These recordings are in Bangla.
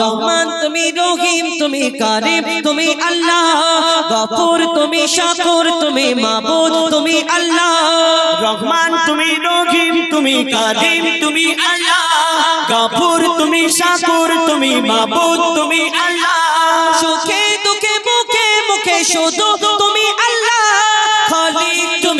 রহমান, তুমি রহিম, তুমি আল্লাহ। গফুর, তুমি শাকুর, তুমি মাবুদ, তুমি আল্লাহ। রহমান, তুমি রহিম, তুমি তুমি আল্লাহ। গাফুর, তুমি শাকুর, তুমি মাবুদ, তুমি আল্লাহ। সুখে, দুঃখে, মুখে মুখে শুধু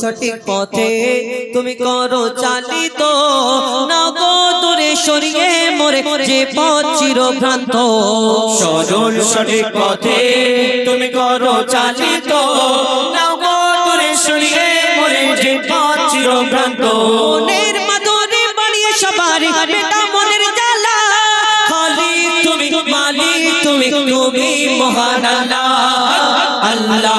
সঠিক পথে তুমি করো চালিত। না গো দূরে সরিয়ে মরে যে পথ চিরভ্রান্ত। সরল সঠিক পথে তুমি করো চালিত। নাও গো দূরে সরিয়ে মরে যে পথ চিরভ্রান্ত। মনের মাধুরী বাড়িয়ে সবার বেটা মনের জ্বালা। খালিক তুমি মালিক তুমি তুমি মহান আল্লাহ আল্লাহ আল্লাহ